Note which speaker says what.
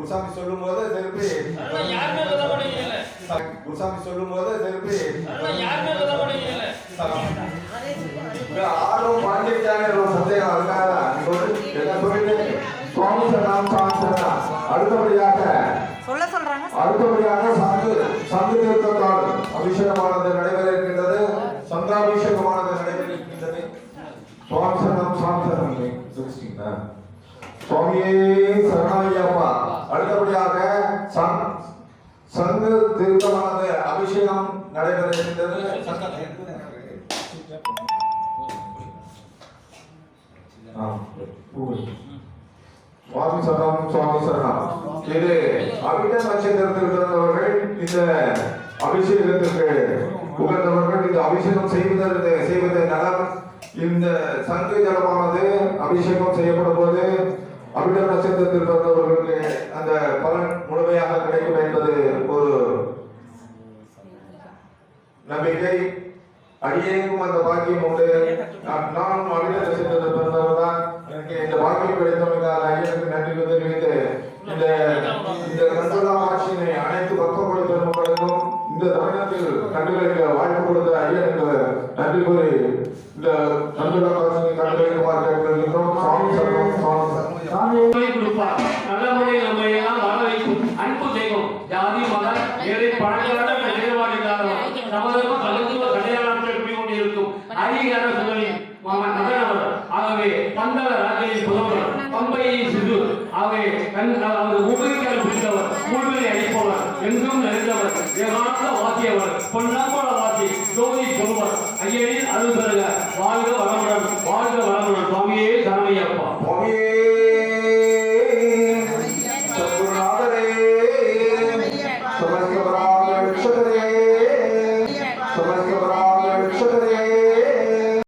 Speaker 1: குருசாமி சொல்லும் போது திருப்பி குருசாமி சொல்லும் போது திருப்பி ஆர்வம் பாண்டிச்சாங்க சந்தேகம் வந்து என்ன சொல்லிட்டு சுவாமி சரணம் சாமி சரணம் அடுத்தபடியாக
Speaker 2: சொல்ல சொல்றாங்க.
Speaker 1: அடுத்தபடியாக சங்கு சங்கு தீர்த்தத்தால் அபிஷேகமானது நடைபெற இருக்கின்றது சங்காபிஷேகமானது நடைபெற இருக்கின்றது சுவாமி சரணம் சுவாமி சரணம் சுவாமியே சரணமையப்பா அடுத்தபடியாக சங்கு தீர்த்தமானது அபிஷேகம் நடைபெற இருந்தது சுவாமி சரணம் சுவாமி சரணம். இது அபிட நட்சத்திரத்தில் பிறந்தவர்கள் இந்த அபிஷேகத்திற்கு உகந்தவர்கள் இந்த அபிஷேகம் செய்வதற்கு செய்வது நலம் இந்த சங்கு ஜலமானது அபிஷேகம் செய்யப்படும் போது அபிட நட்சத்திரத்தில் பிறந்தவர்களுக்கு அந்த பலன் முழுமையாக கிடைக்கும் என்பது ஒரு நம்பிக்கை. அடியேனுக்கும் அந்த பாக்கியம் உண்டு. நான் நானும் அபிட நட்சத்திரத்தில் பிறந்தவர் தான். எனக்கு இந்த பாக்கியம் கிடைத்தமைக்காக ஐயனுக்கு நன்றி தெரிவித்து இந்த இந்த நண்பதா ஆட்சியினை அனைத்து பக்தமொழி பெருமக்களுக்கும் இந்த தமிழகத்தில் கண்டுகளிக்க வாய்ப்பு கொடுத்த ஐயனுக்கு நன்றி கூறி இந்த நண்பதா ஆட்சியை கண்டுகளிக்குமாறு கேட்டுக்கொள்கின்றோம் சுவாமி சரணம் சுவாமி சரணம்
Speaker 3: சாமியை கொடுப்பார் நல்ல முறையில் நம்மை எல்லாம் வாழ வைக்கும் அன்பு தெய்வம் ஜாதி மத ஏழை பழங்கால நிலைவாடில்லாதவர் சமதர்ம கலந்துவ கடையாளத்தில் குடிக்கொண்டிருக்கும் அதிகார மாமன் நகரவர் ஆகவே பந்தள ராஜையின் புதல்வர் பம்பையின் சிறு அவை கண் அதாவது உபயோகிக்கால் பிடித்தவர் மூழ்கலை அளிப்பவர் எங்கும் நிறைந்தவர் ஏகாந்த வாத்தியவர் பொன்னாக்கோட வாத்தி ஜோதி சொல்வர். ஐயனின் அருள் பெறுக. வாழ்க வளமுடன் வாழ்க வளமுடன். சுவாமியே தரமையப்பா
Speaker 1: சுவாமியே